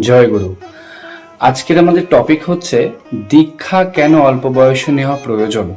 জয় গুরু। আজকের আমাদের টপিক হচ্ছে, দীক্ষা কেন অল্প বয়সে নেওয়া প্রয়োজন?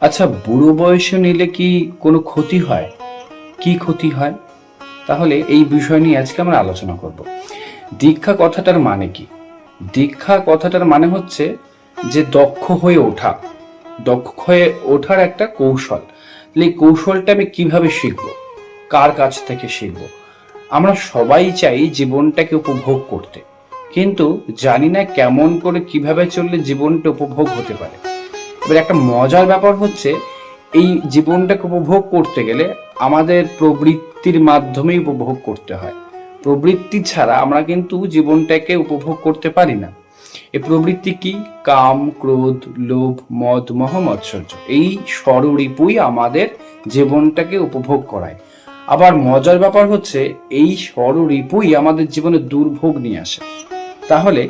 আচ্ছা বুড়ো বয়সে নিলে কি কোনো ক্ষতি হয়? কি ক্ষতি হয়? তাহলে এই বিষয় নিয়ে আজকে আমরা আলোচনা করব। দীক্ষা কথাটার মানে কি? দীক্ষা কথাটার মানে হচ্ছে যে দক্ষ হয়ে ওঠা। দক্ষ হয়ে ওঠার একটা কৌশল। এই কৌশলটা আমি কীভাবে শিখব? কার কাছ থেকে শিখব? আমরা সবাই চাই জীবনটাকে উপভোগ করতে। কিন্তু জানি না কেমন করে কীভাবে চললে জীবনটা উপভোগ হতে পারে। এবার একটা মজার ব্যাপার হচ্ছে, এই জীবনটাকে উপভোগ করতে গেলে আমাদের প্রবৃত্তির মাধ্যমেই উপভোগ করতে হয়। প্রবৃত্তি ছাড়া আমরা কিন্তু জীবনটাকে উপভোগ করতে পারি না। এই প্রবৃত্তি কি? কাম, ক্রোধ, লোভ, মদ, মোহ, মৎসর্য। এই স্বরূপই আমাদের জীবনটাকে উপভোগ করায়। আবার মজার ব্যাপার হচ্ছে, এই স্বরূপই আমাদের জীবনে দুর্ভোগ নিয়ে আসে। তাহলে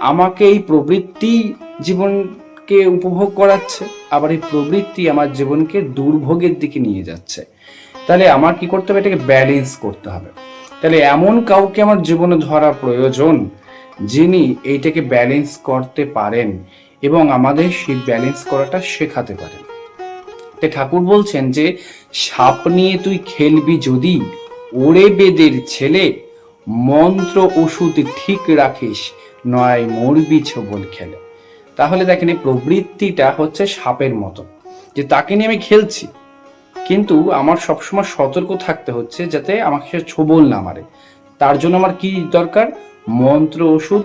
আমাকে এই প্রবৃত্তি জীবনকে উপভোগ করাচ্ছে, আবার এই প্রবৃত্তি আমার জীবনকে দুর্ভোগের দিকে নিয়ে যাচ্ছে। তাহলে আমার কি করতে হবে? এটাকে ব্যালেন্স করতে হবে। তাহলে এমন কাউকে আমার জীবনে ধরা প্রয়োজন যিনি এইটাকে ব্যালেন্স করতে পারেন এবং আমাদের সেই ব্যালেন্স করাটা শেখাতে পারেন। তাই ঠাকুর বলছেন যে, সাপ নিয়ে তুই খেলবি যদি, ওরে বেদের ছেলে মন্ত্র ওষুধ ঠিক রাখিস, নয় মরবি ছবল খেলে। তাহলে দেখেন এই প্রবৃত্তিটা হচ্ছে সাপের মতো, যে তাকে নিয়ে আমি খেলছি। কিন্তু আমার সবসময় সতর্ক থাকতে হচ্ছে যাতে আমাকে সে ছোবল না মারে। তার জন্য আমার কি দরকার? মন্ত্র ওষুধ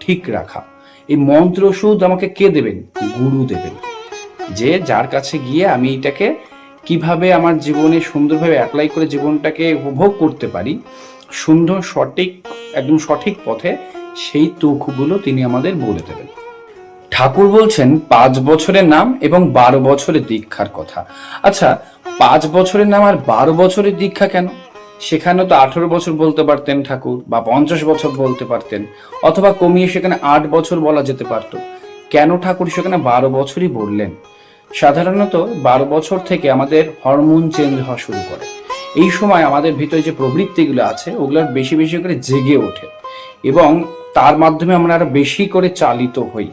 ঠিক রাখা। এই মন্ত্র ওষুধ আমাকে কে দেবেন? গুরু দেবেন। যে যার কাছে গিয়ে আমি এটাকে কীভাবে আমার জীবনে সুন্দরভাবে অ্যাপ্লাই করে জীবনটাকে উপভোগ করতে পারি সুন্দর, সঠিক, একদম সঠিক পথে সেই তুকগুলো তিনি আমাদের বলে দেবেন। ঠাকুর বলছেন, পাঁচ বছরের নাম এবং বারো বছরের দীক্ষার কথা। আচ্ছা পাঁচ বছরের নাম আর বারো বছরের দীক্ষা কেন? সেখানে তো আঠারো বছর বলতে পারতেন ঠাকুর, বা পঞ্চাশ বছর বলতে পারতেন, অথবা কমিয়ে সেখানে আট বছর বলা যেতে পারতো। কেন ঠাকুর সেখানে বারো বছরই বললেন? সাধারণত বারো বছর থেকে আমাদের হরমোন চেঞ্জ হওয়া শুরু করে। এই সময় আমাদের ভিতরে যে প্রবৃত্তিগুলো আছে ওগুলোর বেশি বেশি করে জেগে ওঠে এবং তার মাধ্যমে আমরা আরও বেশি করে চালিত হই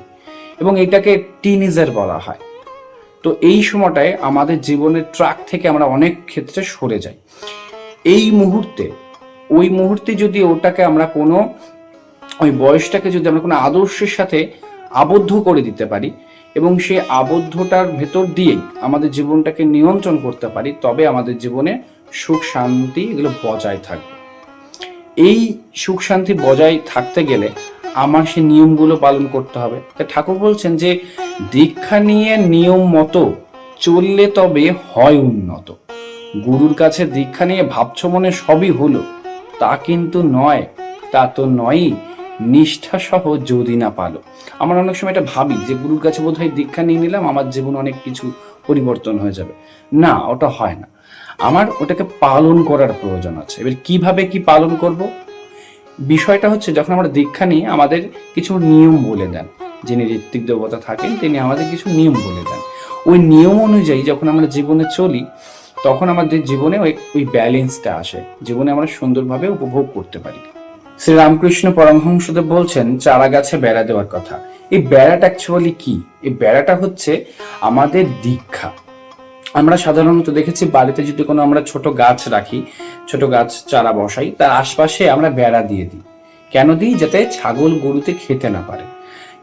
এবং এটাকে টিনেজার বলা হয়। তো এই সময়টায় আমাদের জীবনের ট্রাক থেকে আমরা অনেক ক্ষেত্রে সরে যাই। এই মুহূর্তে, ওই মুহূর্তে যদি ওটাকে আমরা কোনো, ওই বয়সটাকে যদি আমরা কোনো আদর্শের সাথে আবদ্ধ করে দিতে পারি এবং সেই আবদ্ধটার ভেতর দিয়েই আমাদের জীবনটাকে নিয়ন্ত্রণ করতে পারি, তবে আমাদের জীবনে সুখ শান্তি এগুলো বজায় থাকবে। এই সুখ শান্তি বজায় থাকতে গেলে আমার সেই নিয়মগুলো পালন করতে হবে। তা ঠাকুর বলছেন যে, দীক্ষা নিয়ে নিয়ম মতো চললে তবে হয় উন্নত। গুরুর কাছে দীক্ষা নিয়ে ভাবছ মনে সবই হলো, তা কিন্তু নয়, তা তো নয়ই, নিষ্ঠা সহ যদি না পালো। আমার অনেক সময় এটা ভাবি যে, গুরুর কাছে বোধহয় দীক্ষা নিয়ে নিলাম, আমার জীবন অনেক কিছু পরিবর্তন হয়ে যাবে। না, ওটা হয় না। আমার ওটাকে পালন করার প্রয়োজন আছে। এবার কীভাবে কি পালন করব? বিষয়টা হচ্ছে, যখন আমরা দীক্ষা নিই, আমাদের কিছু নিয়ম বলে দেন। যিনি ঋত্বিক দেবতা থাকেন, তিনি আমাদের কিছু নিয়ম বলে দেন। ওই নিয়ম অনুযায়ী যখন আমরা জীবনে চলি, তখন আমাদের জীবনে ওই ওই ব্যালেন্সটা আসে। জীবনে আমরা সুন্দরভাবে উপভোগ করতে পারি। শ্রী রামকৃষ্ণ পরমহংসদেব বলছেন চারা গাছে বেড়া দেওয়ার কথা। এই বেড়াটা অ্যাকচুয়ালি কি? এই বেড়াটা হচ্ছে আমাদের দীক্ষা। আমরা সাধারণত দেখেছি বাড়িতে যদি কোনো আমরা ছোট গাছ রাখি, ছোট গাছ চারা বসাই, তার আশপাশে আমরা বেড়া দিয়ে দিই। কেন দিই? যাতে ছাগল গরুতে খেতে না পারে।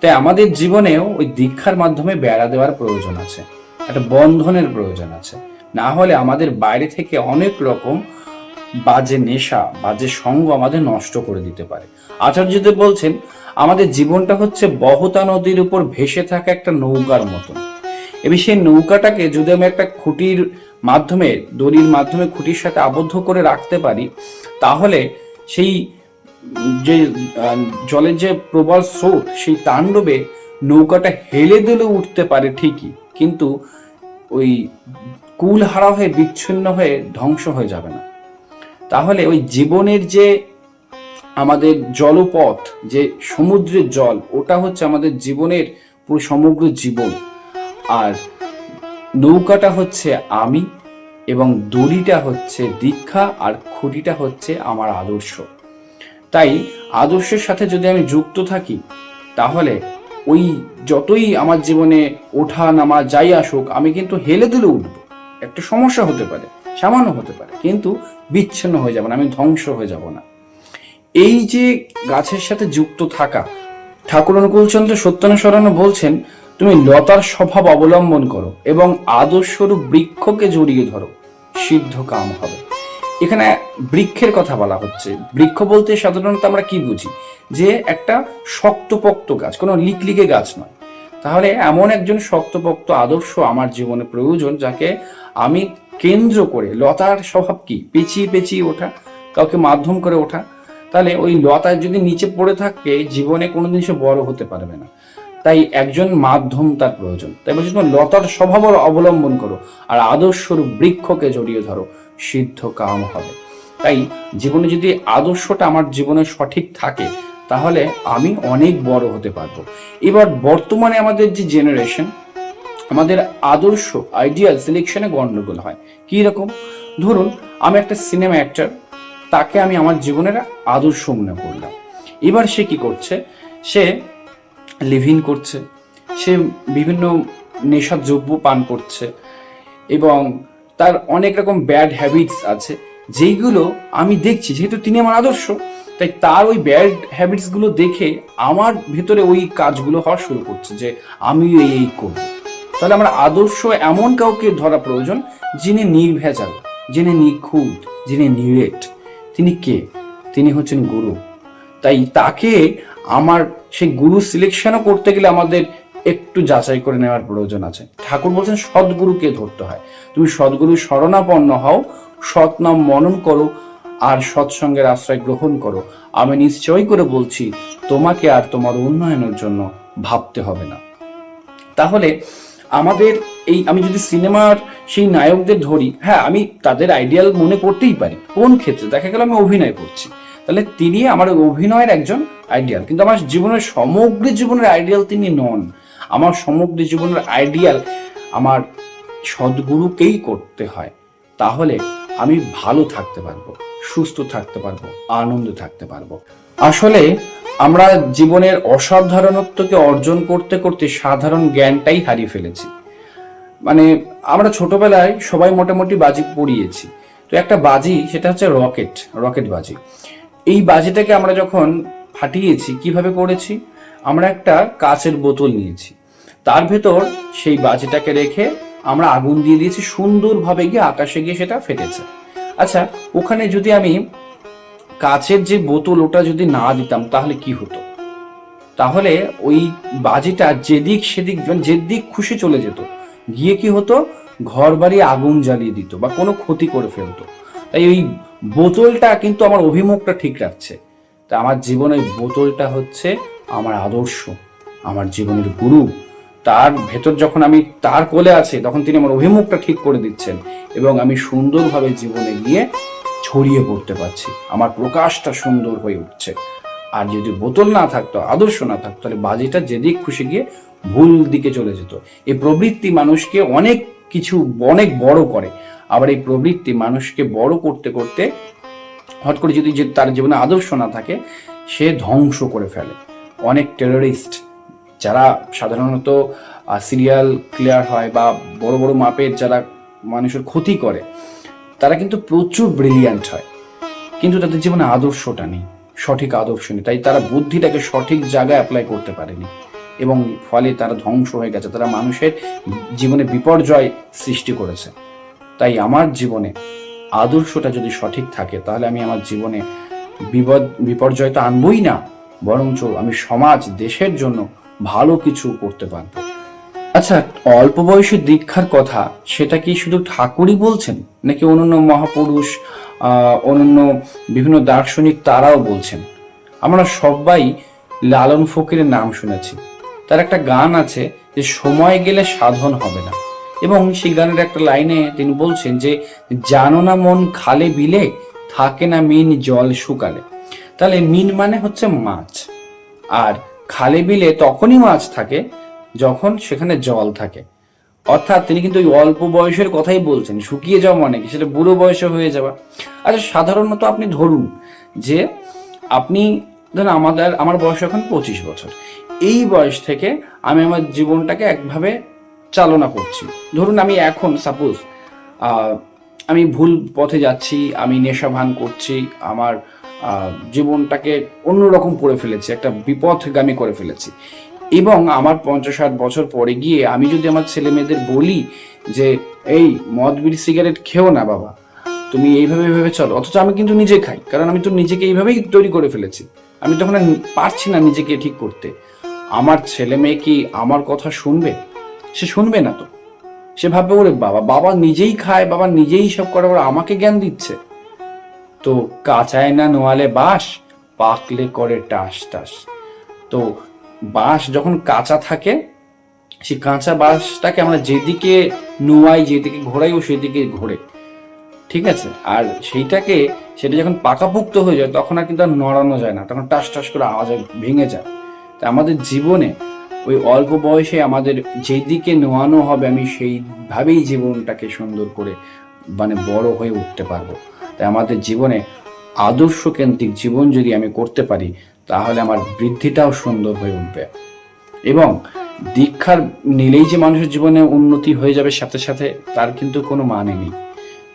তাই আমাদের জীবনেও ওই দীক্ষার মাধ্যমে বেড়া দেওয়ার প্রয়োজন আছে। একটা বন্ধনের প্রয়োজন আছে। না হলে আমাদের বাইরে থেকে অনেক রকম বাজে নেশা, বাজে সঙ্গ আমাদের নষ্ট করে দিতে পারে। আচার্যদেব বলছেন, আমাদের জীবনটা হচ্ছে বহতা নদীর উপর ভেসে থাকা একটা নৌকার মতন। এবং সেই নৌকাটাকে যদি আমি একটা খুঁটির মাধ্যমে, দড়ির মাধ্যমে, খুঁটির সাথে আবদ্ধ করে রাখতে পারি, তাহলে সেই যে জলের যে প্রবল স্রোত, সেই তাণ্ডবে নৌকাটা হেলে দিলেও উঠতে পারে ঠিকই, কিন্তু ওই কুল হারা হয়ে, বিচ্ছিন্ন হয়ে ধ্বংস হয়ে যাবে না। তাহলে ওই জীবনের যে আমাদের জলপথ, যে সমুদ্রের জল, ওটা হচ্ছে আমাদের জীবনের পুরো সমগ্র জীবন। আর নৌকাটা হচ্ছে আমি এবং দড়িটা হচ্ছে দীক্ষা আর খুঁটিটা হচ্ছে আমার আদর্শ। তাই আদর্শের সাথে যদি আমি যুক্ত থাকি, তাহলে ওই যতই আমার জীবনে ওঠা নামা যাই আসুক, আমি কিন্তু হেলে দুলে উঠবো। একটা সমস্যা হতে পারে, সামান্য হতে পারে, কিন্তু বিচ্ছিন্ন হয়ে যাব না, আমি ধ্বংস হয়ে যাব না। এই যে গাছের সাথে যুক্ত থাকা, ঠাকুর অনুকূলচন্দ্র সত্যানুসরণ বলছেন তুমি লতার স্বভাব অবলম্বন করো এবং আদর্শরূপ বৃক্ষকে জড়িয়ে ধরো। সিদ্ধ কাম হবে। এখানে বৃক্ষের কথা বলা হচ্ছে। বৃক্ষ বলতে সাধারণত আমরা কি বুঝি? যে একটা শক্তপোক্ত গাছ, কোনো লিকলিকে গাছ নয়। তাহলে এমন একজন শক্তপোক্ত আদর্শ আমার জীবনে প্রয়োজন যাকে আমি কেন্দ্র করে লতার স্বভাব কি? পেঁচিয়ে পেঁচিয়ে ওঠা, কাউকে মাধ্যম করে ওঠা। তাহলে ওই লতায় যদি নিচে পড়ে থাকে, জীবনে কোনোদিন সে বড় হতে পারবে না। তাই একজন মাধ্যম তার প্রয়োজন। তাই বলছি তোমার লতার স্বভাব অবলম্বন করো আর আদর্শরূপ বৃক্ষকে জড়িয়ে ধরো, সিদ্ধ কাম হবে। তাই জীবনে যদি আদর্শটা আমার জীবনে সঠিক থাকে, তাহলে আমি অনেক বড় হতে পারব। এবার বর্তমানে আমাদের যে জেনারেশন আমাদের আদর্শ আইডিয়াল সিলেকশনে গণ্ডগোল হয়। কি রকম? ধরুন, আমি একটা সিনেমা অ্যাক্টর তাকে আমি আমার জীবনের আদর্শ মনে করলাম। এবার সে কি করছে? সে লিভিন করছে, সে বিভিন্ন নেশা দ্রব্য পান করছে এবং তার অনেক রকম ব্যাড হ্যাবিটস আছে, যেইগুলো আমি দেখছি, যেহেতু তিনি আমার আদর্শ, তাই তার ওই ব্যাড হ্যাবিটসগুলো দেখে আমার ভেতরে ওই কাজগুলো হওয়া শুরু করছে যে আমি এই এই করব। তাহলে আমার আদর্শ এমন কাউকে ধরা প্রয়োজন যিনি নির্ভেজাল, যিনি নিখুঁত, যিনি নিরেট। তিনি কে? তিনি হচ্ছেন গুরু। তাই তাকে আমার সেই গুরু সিলেকশনও করতে গেলে আমাদের একটু যাচাই করে নেওয়ার প্রয়োজন আছে। ঠাকুর বলছেন, সদ্গুরুকে ধরতে হয়। তুমি সদ্গুরু শরণাপন্ন হও, সৎ নাম মনন করো, আর সৎসঙ্গের আশ্রয় গ্রহণ করো। আমি নিশ্চয়ই করে বলছি, তোমাকে আর তোমার উন্নয়নের জন্য ভাবতে হবে না। তাহলে আমাদের এই, আমি যদি সিনেমার সেই নায়কদের ধরি হ্যাঁ আমি তাদের আইডিয়াল মনে করতেই পারি। কোন ক্ষেত্রে? দেখা গেল আমি অভিনয় করছি। তাহলে তিনি আমার অভিনয়ের একজন আইডিয়াল। কিন্তু আমার জীবনের সমগ্র জীবনের আইডিয়াল তিনি নন। আমার সমগ্র জীবনের আইডিয়াল আমার সদ্গুরুকেই করতে হয়। তাহলে আমি ভালো থাকতে পারব, সুস্থ থাকতে পারব, আনন্দ থাকতে পারব। আসলে আমরা জীবনের অসাধারণত্বকে অর্জন করতে করতে সাধারণ জ্ঞানটাই হারিয়ে ফেলেছি। মানে আমরা ছোটবেলায় সবাই মোটামুটি বাজি পড়িয়েছি। তো একটা বাজি, সেটা হচ্ছে রকেট রকেট বাজি। এই বাজিটাকে আমরা যখন ফাটিয়েছি, কীভাবে করেছি? আমরা একটা কাচের বোতল নিয়েছি। তার ভেতর সেই বাজিটাকে রেখে আমরা আগুন দিয়ে দিয়েছি, সুন্দরভাবে গিয়ে আকাশে গিয়ে সেটা ফেটেছে। আচ্ছা ওখানে যদি আমি কাচের যে বোতল ওটা যদি না দিতাম, তাহলে কি হতো? তাহলে ওই বাজিটা যেদিক সেদিক যেদিক খুশি চলে যেত। গিয়ে কি হতো? ঘর বাড়ি আগুন জ্বালিয়ে দিত বা কোনো ক্ষতি করে ফেলতো। তাই ওই বোতলটা কিন্তু আমার অভিমুখটা ঠিক রাখছে। তা আমার জীবনের বোতলটা হচ্ছে আমার আদর্শ, আমার জীবনের গুরু। তার ভেতর যখন আমি তার কোলে আছে, তখন তিনি আমার অভিমুখটা ঠিক করে দিচ্ছেন এবং আমি সুন্দরভাবে জীবনে গিয়ে ছড়িয়ে পড়তে পারছি। আমার প্রকাশটা সুন্দর হয়ে উঠছে। আর যদি বোতল না থাকতো, আদর্শ না থাকতো, তাহলে বাজিটা যেদিক খুশি গিয়ে ভুল দিকে চলে যেত। এই প্রবৃত্তি মানুষকে অনেক কিছু, অনেক বড় করে। আবার এই প্রবৃত্তি মানুষকে বড় করতে করতে হট করে যদি তার জীবনে আদর্শ না থাকে, সে ধ্বংস করে ফেলে। অনেক টেররিস্ট যারা সাধারণত সিরিয়াল ক্লিয়ার হয় বা বড় বড় মাপের যারা মানুষের ক্ষতি করে, তারা কিন্তু প্রচুর ব্রিলিয়ান্ট হয়। কিন্তু তাদের জীবনে আদর্শটা নেই, সঠিক আদর্শ নেই। তাই তারা বুদ্ধিটাকে সঠিক জায়গায় অ্যাপ্লাই করতে পারেনি। এবং ফলে তারা ধ্বংস হয়ে গেছে, তারা মানুষের জীবনে বিপর্যয় সৃষ্টি করেছে। তাই আমার জীবনে আদর্শটা যদি সঠিক থাকে, তাহলে আমি আমার জীবনে বিপদ, বিপর্যয় তো আনবই না, বরঞ্চ আমি সমাজ, দেশের জন্য ভালো কিছু করতে পারব। আচ্ছা অল্প বয়সী দীক্ষার কথা, সেটা কি শুধু ঠাকুরই বলছেন? নাকি অন্যান্য মহাপুরুষ অন্যান্য বিভিন্ন দার্শনিক তারাও বলছেন? আমরা সবাই লালন ফকিরের নাম শুনেছি। তার একটা গান আছে যে, সময় গেলে সাধন হবে না। এবং সেই গানের একটা লাইনে তিনি বলছেন যে, জানো না মন খালে বিলে, থাকে না মিন জল শুকালে। তাহলে মিন মানে হচ্ছে মাছ। আর খালে বিলে তখনই মাছ থাকে যখন সেখানে জল থাকে। অর্থাৎ তিনি কিন্তু ওই অল্প বয়সের কথাই বলছেন, শুকিয়ে যাওয়া মানে কি? সেটা বুড়ো বয়সে হয়ে যাওয়া। আচ্ছা সাধারণত আপনি ধরুন যে, আপনি ধরুন আমাদের, আমার বয়স এখন পঁচিশ বছর। এই বয়স থেকে আমি আমার জীবনটাকে একভাবে চালনা করছি। ধরুন আমি এখন সাপোজ আমি ভুল পথে যাচ্ছি, আমি নেশা ভান করছি, আমার জীবনটাকে অন্যরকম করে ফেলেছি, একটা বিপথগামী করে ফেলেছি। এবং আমার পঞ্চাশ ষাট বছর পরে গিয়ে আমি যদি আমার ছেলে মেয়েদের বলি যে, এই, মদ, বিড়ি, সিগারেট খেও না বাবা। তুমি এইভাবে এইভাবে চলো। অথচ আমি কিন্তু নিজে খাই, কারণ আমি তো নিজেকে এইভাবেই তৈরি করে ফেলেছি। আমি তখন পারছি না নিজেকে ঠিক করতে। আমার ছেলে মেয়ে কি আমার কথা শুনবে? সে শুনবে না তো। সে ভাববে, ওরে বাবা বাবা নিজেই খায়, বাবা নিজেই সব করে, ওরা আমাকে জ্ঞান দিচ্ছে। তো কাঁচায় না নোয়ালে বাস পাকলে করে টাস টাস। তো বাঁশ যখন কাঁচা থাকে, সেই কাঁচা বাঁশটাকে আমরা যেদিকে নোয়াই, যেদিকে ঘোরাই, ও সেদিকে ঘোরে। ঠিক আছে? আর সেইটাকে, সেটা যখন পাকাপুক্ত হয়ে যায়, তখন আর কিন্তু আর নড়ানো যায় না। তখন টাস টাস করে আওয়াজ ভেঙে যায়। তা আমাদের জীবনে ওই অল্প বয়সে আমাদের যেদিকে নোয়ানো হবে, আমি সেইভাবেই জীবনটাকে সুন্দর করে মানে বড় হয়ে উঠতে পারব। তাই আমাদের জীবনে আদর্শ কেন্দ্রিক জীবন যদি আমি করতে পারি, তাহলে আমার বৃদ্ধিটাও সুন্দর হয়ে উঠবে। এবং দীক্ষার নিলেই যে মানুষের জীবনে উন্নতি হয়ে যাবে সাথে সাথে, তার কিন্তু কোনো মানে নেই।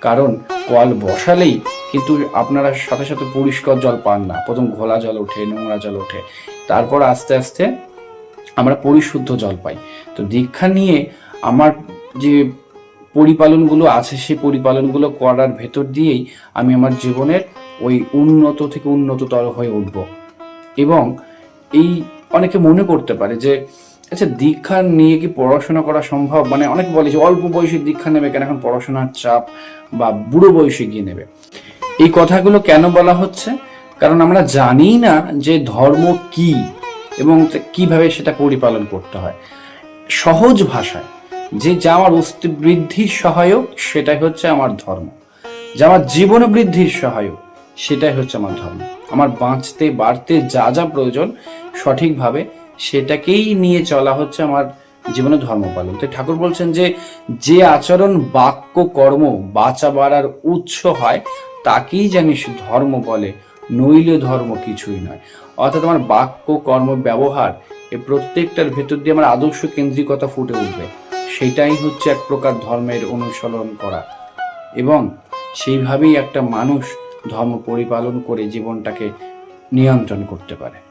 কারণ কল বসালেই কিন্তু আপনারা সাথে সাথে পরিষ্কার জল পান না। প্রথম ঘোলা জল ওঠে, নোংরা জল ওঠে। তারপর আস্তে আস্তে আমরা পরিশুদ্ধ জল পাই। তো দীক্ষা নিয়ে আমার যে পরিপালনগুলো আছে, সেই পরিপালনগুলো করার ভেতর দিয়েই আমি আমার জীবনের ওই উন্নত থেকে উন্নততর হয়ে উঠব। এবং এই অনেকে মনে করতে পারে যে আচ্ছা দীক্ষা নিয়ে কি পড়াশোনা করা সম্ভব? মানে অনেকে বলে যে, অল্প বয়সে দীক্ষা নেবে কেন? এখন পড়াশোনার চাপ বা বুড়ো বয়সে গিয়ে নেবে। এই কথাগুলো কেন বলা হচ্ছে? কারণ আমরা জানি না যে ধর্ম কি। এবং কীভাবে সেটা পরিপালন করতে হয়। সহজ ভাষায়, যে যা আমার অস্তিত্ব বৃদ্ধির সহায়ক, সেটাই হচ্ছে আমার ধর্ম। যা আমার জীবন বৃদ্ধির সহায়ক, সেটাই হচ্ছে আমার ধর্ম। আমার বাঁচতে, বাড়তে যা যা প্রয়োজন সঠিকভাবে, সেটাকেই নিয়ে চলা হচ্ছে আমার জীবনে ধর্ম পালন। তাই ঠাকুর বলছেন যে যে আচরণ, বাক্য, কর্ম বাঁচা বাড়ার উৎস হয়, তাকেই জানিস ধর্ম বলে। নইলে ধর্ম কিছুই নয়। অর্থাৎ আমার বাক্য, কর্ম, ব্যবহার এ প্রত্যেকটার ভেতর দিয়ে আমার আদর্শ কেন্দ্রিকতা ফুটে উঠবে। সেটাই হচ্ছে এক প্রকার ধর্মের অনুসরণ করা। এবং সেইভাবেই একটা মানুষ ধর্ম পরিপালন করে জীবনটাকে নিয়ন্ত্রণ করতে পারে।